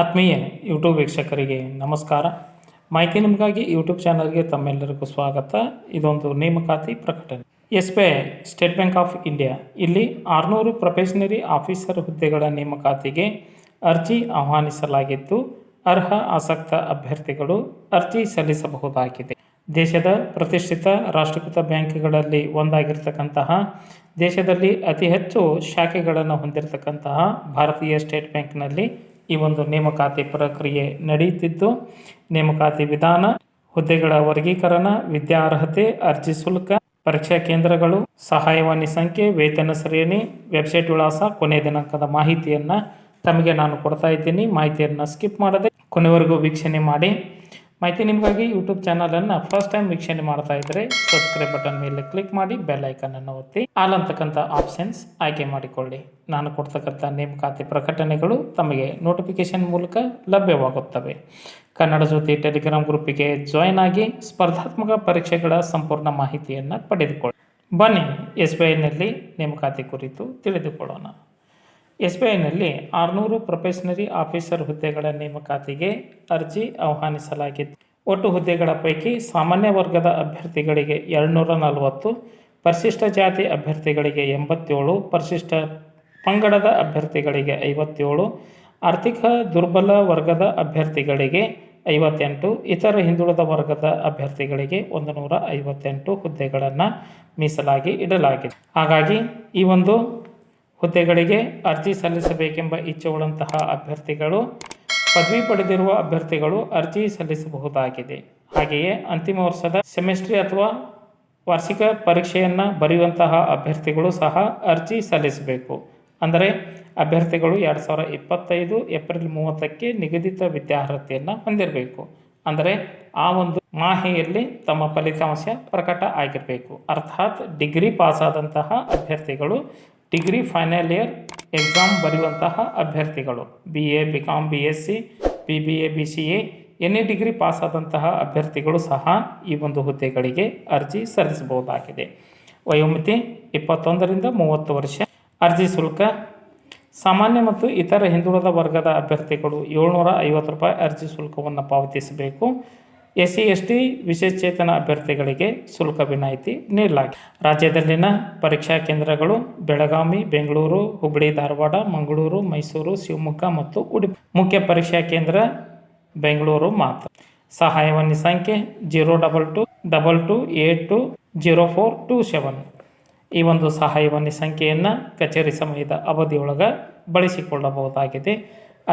ಆತ್ಮೀಯ ಯೂಟ್ಯೂಬ್ ವೀಕ್ಷಕರಿಗೆ ನಮಸ್ಕಾರ. ಮಾಹಿತಿ ನಿಮಗಾಗಿ ಯೂಟ್ಯೂಬ್ ಚಾನಲ್ಗೆ ತಮ್ಮೆಲ್ಲರಿಗೂ ಸ್ವಾಗತ. ಇದೊಂದು ನೇಮಕಾತಿ ಪ್ರಕಟಣೆ. S B I State Bank of India ಇಲ್ಲಿ ಆರುನೂರು ಪ್ರೊಫೆಷನರಿ ಆಫೀಸರ್ ಹುದ್ದೆಗಳ ನೇಮಕಾತಿಗೆ ಅರ್ಜಿ ಆಹ್ವಾನಿಸಲಾಗಿದ್ದು, ಅರ್ಹ ಆಸಕ್ತ ಅಭ್ಯರ್ಥಿಗಳು ಅರ್ಜಿ ಸಲ್ಲಿಸಬಹುದಾಗಿದೆ. ದೇಶದ ಪ್ರತಿಷ್ಠಿತ ರಾಷ್ಟ್ರೀಕೃತ ಬ್ಯಾಂಕ್ಗಳಲ್ಲಿ ಒಂದಾಗಿರ್ತಕ್ಕಂತಹ, ದೇಶದಲ್ಲಿ ಅತಿ ಹೆಚ್ಚು ಶಾಖೆಗಳನ್ನು ಹೊಂದಿರತಕ್ಕಂತಹ ಭಾರತೀಯ ಸ್ಟೇಟ್ ಬ್ಯಾಂಕ್ನಲ್ಲಿ ಈ ಒಂದು ನೇಮಕಾತಿ ಪ್ರಕ್ರಿಯೆ ನಡೆಯುತ್ತಿದ್ದು, ನೇಮಕಾತಿ ವಿಧಾನ, ಹುದ್ದೆಗಳ ವರ್ಗೀಕರಣ ವಿದ್ಯಾರ್ಹತೆ ಅರ್ಜಿ ಶುಲ್ಕ, ಪರೀಕ್ಷಾ ಕೇಂದ್ರಗಳು, ಸಹಾಯವಾಣಿ ಸಂಖ್ಯೆ, ವೇತನ ಶ್ರೇಣಿ, ವೆಬ್ಸೈಟ್ ವಿಳಾಸ, ಕೊನೆಯ ದಿನಾಂಕದ ಮಾಹಿತಿಯನ್ನು ತಮಗೆ ನಾನು ಕೊಡ್ತಾ ಇದ್ದೀನಿ. ಮಾಹಿತಿಯನ್ನು ಸ್ಕಿಪ್ ಮಾಡದೆ ಕೊನೆವರೆಗೂ ವೀಕ್ಷಣೆ ಮಾಡಿ. ಮಾಹಿತಿ ನಿಮಗಾಗಿ ಯೂಟ್ಯೂಬ್ ಚಾನಲನ್ನು ಫಸ್ಟ್ ಟೈಮ್ ವೀಕ್ಷಣೆ ಮಾಡ್ತಾ ಇದ್ರೆ ಸಬ್ಸ್ಕ್ರೈಬ್ ಬಟನ್ ಮೇಲೆ ಕ್ಲಿಕ್ ಮಾಡಿ ಬೆಲ್ ಅನ್ನು ಒತ್ತಿ. ಆಲ್ ಅಂತಕ್ಕಂಥ ಆಪ್ಷನ್ಸ್ ಆಯ್ಕೆ ಮಾಡಿಕೊಳ್ಳಿ. ನಾನು ಕೊಡ್ತಕ್ಕಂಥ ನೇಮಕಾತಿ ಪ್ರಕಟಣೆಗಳು ತಮಗೆ ನೋಟಿಫಿಕೇಶನ್ ಮೂಲಕ ಲಭ್ಯವಾಗುತ್ತವೆ. ಕನ್ನಡ ಜ್ಯೋತಿ ಟೆಲಿಗ್ರಾಮ್ ಗ್ರೂಪಿಗೆ ಜಾಯಿನ್ ಆಗಿ ಸ್ಪರ್ಧಾತ್ಮಕ ಪರೀಕ್ಷೆಗಳ ಸಂಪೂರ್ಣ ಮಾಹಿತಿಯನ್ನು ಪಡೆದುಕೊಳ್ಳಿ. ಬನ್ನಿ ಎಸ್ ಬಿ ಐನಲ್ಲಿ ನೇಮಕಾತಿ ಕುರಿತು ತಿಳಿದುಕೊಳ್ಳೋಣ. ಎಸ್ ಬಿ ಐನಲ್ಲಿ ಆರುನೂರು ಪ್ರೊಫೆಷನರಿ ಆಫೀಸರ್ ಹುದ್ದೆಗಳ ನೇಮಕಾತಿಗೆ ಅರ್ಜಿ ಆಹ್ವಾನಿಸಲಾಗಿತ್ತು. ಒಟ್ಟು ಹುದ್ದೆಗಳ ಪೈಕಿ ಸಾಮಾನ್ಯ ವರ್ಗದ ಅಭ್ಯರ್ಥಿಗಳಿಗೆ ಎರಡುನೂರ ನಲವತ್ತು, ಪರಿಶಿಷ್ಟ ಜಾತಿ ಅಭ್ಯರ್ಥಿಗಳಿಗೆ ಎಂಬತ್ತೇಳು, ಪರಿಶಿಷ್ಟ ಪಂಗಡದ ಅಭ್ಯರ್ಥಿಗಳಿಗೆ ಐವತ್ತೇಳು, ಆರ್ಥಿಕ ದುರ್ಬಲ ವರ್ಗದ ಅಭ್ಯರ್ಥಿಗಳಿಗೆ ಐವತ್ತೆಂಟು, ಇತರ ಹಿಂದುಳಿದ ವರ್ಗದ ಅಭ್ಯರ್ಥಿಗಳಿಗೆ ಒಂದು ನೂರ ಐವತ್ತೆಂಟು ಹುದ್ದೆಗಳನ್ನು ಮೀಸಲಾಗಿ ಇಡಲಾಗಿದೆ. ಹಾಗಾಗಿ ಈ ಒಂದು ಹುದ್ದೆಗಳಿಗೆ ಅರ್ಜಿ ಸಲ್ಲಿಸಬೇಕೆಂಬ ಇಚ್ಛೆಯುಳ್ಳಂತಹ ಅಭ್ಯರ್ಥಿಗಳು, ಪದವಿ ಪಡೆದಿರುವ ಅಭ್ಯರ್ಥಿಗಳು ಅರ್ಜಿ ಸಲ್ಲಿಸಬಹುದಾಗಿದೆ. ಹಾಗೆಯೇ ಅಂತಿಮ ವರ್ಷದ ಸೆಮಿಸ್ಟ್ರಿ ಅಥವಾ ವಾರ್ಷಿಕ ಪರೀಕ್ಷೆಯನ್ನು ಬರೆಯುವಂತಹ ಅಭ್ಯರ್ಥಿಗಳು ಸಹ ಅರ್ಜಿ ಸಲ್ಲಿಸಬೇಕು. ಅಂದರೆ ಅಭ್ಯರ್ಥಿಗಳು ಎರಡು ಸಾವಿರ ಇಪ್ಪತ್ತೈದು ಏಪ್ರಿಲ್ ಮೂವತ್ತಕ್ಕೆ ನಿಗದಿತ ವಿದ್ಯಾರ್ಹತೆಯನ್ನು ಹೊಂದಿರಬೇಕು. ಅಂದರೆ ಆ ಒಂದು ಮಾಹೆಯಲ್ಲಿ ತಮ್ಮ ಫಲಿತಾಂಶ ಪ್ರಕಟ ಆಗಿರಬೇಕು. ಅರ್ಥಾತ್ ಡಿಗ್ರಿ ಪಾಸಾದಂತಹ ಅಭ್ಯರ್ಥಿಗಳು ಡಿಗ್ರಿ ಫೈನಲ್ ಇಯರ್ ಎಕ್ಸಾಮ್ ಬರೆಯುವಂತಹ ಅಭ್ಯರ್ಥಿಗಳು. B A B com B S C B B A B C A any degree ಪಾಸಾದಂತಹ ಅಭ್ಯರ್ಥಿಗಳು ಸಹ ಈ ಒಂದು ಹುದ್ದೆಗಳಿಗೆ ಅರ್ಜಿ ಸಲ್ಲಿಸಬಹುದಾಗಿದೆ. ವಯೋಮಿತಿ ಇಪ್ಪತ್ತೊಂದರಿಂದ ಮೂವತ್ತು ವರ್ಷ. ಅರ್ಜಿ ಶುಲ್ಕ, ಸಾಮಾನ್ಯ ಮತ್ತು ಇತರ ಹಿಂದುಳಿದ ವರ್ಗದ ಅಭ್ಯರ್ಥಿಗಳು ಏಳ್ನೂರ ಐವತ್ತು ರೂಪಾಯಿ ಅರ್ಜಿ ಶುಲ್ಕವನ್ನು ಪಾವತಿಸಬೇಕು. ಎಸ್ ಸಿ ಎಸ್ ಟಿ ವಿಶೇಷಚೇತನ ಅಭ್ಯರ್ಥಿಗಳಿಗೆ ಶುಲ್ಕ ವಿನಾಯಿತಿ ನೀಡಲಾಗಿದೆ. ರಾಜ್ಯದಲ್ಲಿನ ಪರೀಕ್ಷಾ ಕೇಂದ್ರಗಳು ಬೆಳಗಾವಿ, ಬೆಂಗಳೂರು, ಹುಬ್ಬಳ್ಳಿ, ಧಾರವಾಡ, ಮಂಗಳೂರು, ಮೈಸೂರು, ಶಿವಮೊಗ್ಗ ಮತ್ತು ಉಡುಪಿ. ಮುಖ್ಯ ಪರೀಕ್ಷಾ ಕೇಂದ್ರ ಬೆಂಗಳೂರು ಮಾತ್ರ. ಸಹಾಯವಾಣಿ ಸಂಖ್ಯೆ zero double two double two eight two zero four two seven. ಈ ಒಂದು ಸಹಾಯವಾಣಿ ಸಂಖ್ಯೆಯನ್ನು ಕಚೇರಿ ಸಮಯದ ಅವಧಿಯೊಳಗೆ ಬಳಸಿಕೊಳ್ಳಬಹುದಾಗಿದೆ.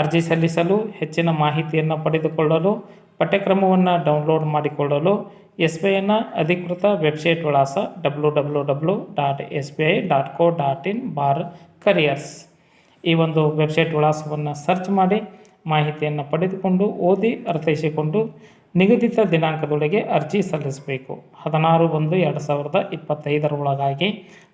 ಅರ್ಜಿ ಸಲ್ಲಿಸಲು ಹೆಚ್ಚಿನ ಮಾಹಿತಿಯನ್ನು ಪಡೆದುಕೊಳ್ಳಲು ಪಠ್ಯಕ್ರಮವನ್ನು ಡೌನ್ಲೋಡ್ ಮಾಡಿಕೊಳ್ಳಲು ಎಸ್ ಬಿ ಐನ ಅಧಿಕೃತ ವೆಬ್ಸೈಟ್ ವಿಳಾಸ W W W dot S B I dot co dot in bar careers ಈ ಒಂದು ವೆಬ್ಸೈಟ್ ವಿಳಾಸವನ್ನು ಸರ್ಚ್ ಮಾಡಿ ಮಾಹಿತಿಯನ್ನು ಪಡೆದುಕೊಂಡು ಓದಿ ಅರ್ಥೈಸಿಕೊಂಡು ನಿಗದಿತ ದಿನಾಂಕದೊಳಗೆ ಅರ್ಜಿ ಸಲ್ಲಿಸಬೇಕು. ಹದಿನಾರು ಒಂದು ಎರಡು ಸಾವಿರದ ಇಪ್ಪತ್ತೈದರ ಒಳಗಾಗಿ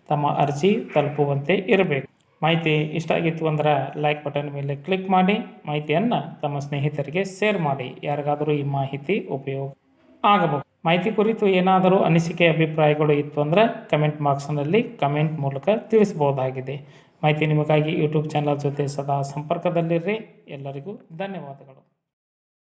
ತಮ್ಮ ಅರ್ಜಿ ತಲುಪುವಂತೆ ಇರಬೇಕು. ಮಾಹಿತಿ ಇಷ್ಟ ಆಗಿತ್ತು ಅಂದ್ರೆ ಲೈಕ್ ಬಟನ್ ಮೇಲೆ ಕ್ಲಿಕ್ ಮಾಡಿ, ಮಾಹಿತಿಯನ್ನು ತಮ್ಮ ಸ್ನೇಹಿತರಿಗೆ ಶೇರ್ ಮಾಡಿ. ಯಾರಿಗಾದರೂ ಈ ಮಾಹಿತಿ ಉಪಯೋಗ ಆಗಬಹುದು. ಮಾಹಿತಿ ಕುರಿತು ಏನಾದರೂ ಅನಿಸಿಕೆ, ಅಭಿಪ್ರಾಯಗಳು ಇತ್ತು ಅಂದರೆ ಕಮೆಂಟ್ ಬಾಕ್ಸ್ನಲ್ಲಿ ಕಮೆಂಟ್ ಮೂಲಕ ತಿಳಿಸಬಹುದಾಗಿದೆ. ಮಾಹಿತಿ ನಿಮಗಾಗಿ ಯೂಟ್ಯೂಬ್ ಚಾನಲ್ ಜೊತೆ ಸದಾ ಸಂಪರ್ಕದಲ್ಲಿರ್ರಿ ಎಲ್ಲರಿಗೂ ಧನ್ಯವಾದಗಳು.